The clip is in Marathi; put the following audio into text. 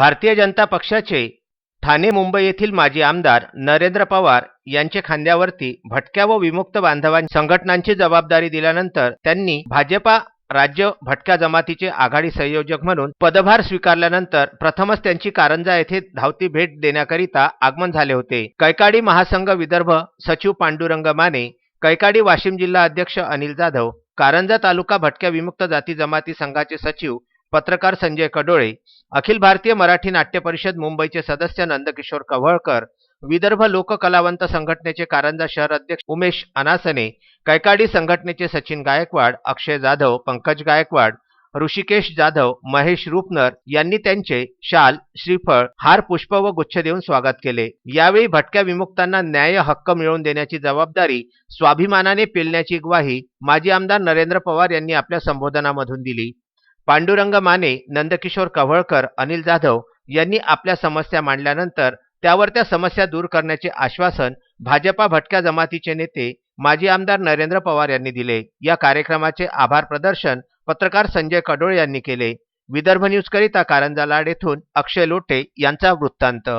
भारतीय जनता पक्षाचे ठाणे मुंबई येथील माजी आमदार नरेंद्र पवार यांच्या खांद्यावरती भटक्या व विमुक्त बांधवां संघटनांची जबाबदारी दिल्यानंतर त्यांनी भाजपा राज्य भटक्या जमातीचे आघाडी संयोजक म्हणून पदभार स्वीकारल्यानंतर प्रथमच त्यांची कारंजा येथे धावती भेट देण्याकरिता आगमन झाले होते. कैकाडी महासंघ विदर्भ सचिव पांडुरंग माने कैकाडी वाशिम जिल्हा अध्यक्ष अनिल जाधव कारंजा तालुका भटक्या विमुक्त जाती जमाती संघाचे सचिव पत्रकार संजय कडोळे अखिल भारतीय मराठी नाट्य परिषद मुंबईचे सदस्य नंदकिशोर कव्हळकर विदर्भ लोककलावंत संघटनेचे कारंजा शहर अध्यक्ष उमेश अनासने कैकाडी संघटनेचे सचिन गायकवाड अक्षय जाधव पंकज गायकवाड ऋषिकेश जाधव महेश रूपनर यांनी त्यांचे शाल श्रीफळ हार पुष्प व गुच्छ देऊन स्वागत केले. यावेळी भटक्या विमुक्तांना न्याय हक्क मिळवून देण्याची जबाबदारी स्वाभिमानाने पेलण्याची ग्वाही माजी आमदार नरेंद्र पवार यांनी आपल्या संबोधनामधून दिली. पांडुरंग माने नंदकिशोर कव्हळकर अनिल जाधव यांनी आपल्या समस्या मांडल्यानंतर त्यावर त्या समस्या दूर करण्याचे आश्वासन भाजपा भटक्या जमातीचे नेते माजी आमदार नरेंद्र पवार यांनी दिले. या कार्यक्रमाचे आभार प्रदर्शन पत्रकार संजय कडोळे यांनी केले. विदर्भ न्यूज करिता कारंजा लाड येथून अक्षय लोटे यांचा वृत्तांत.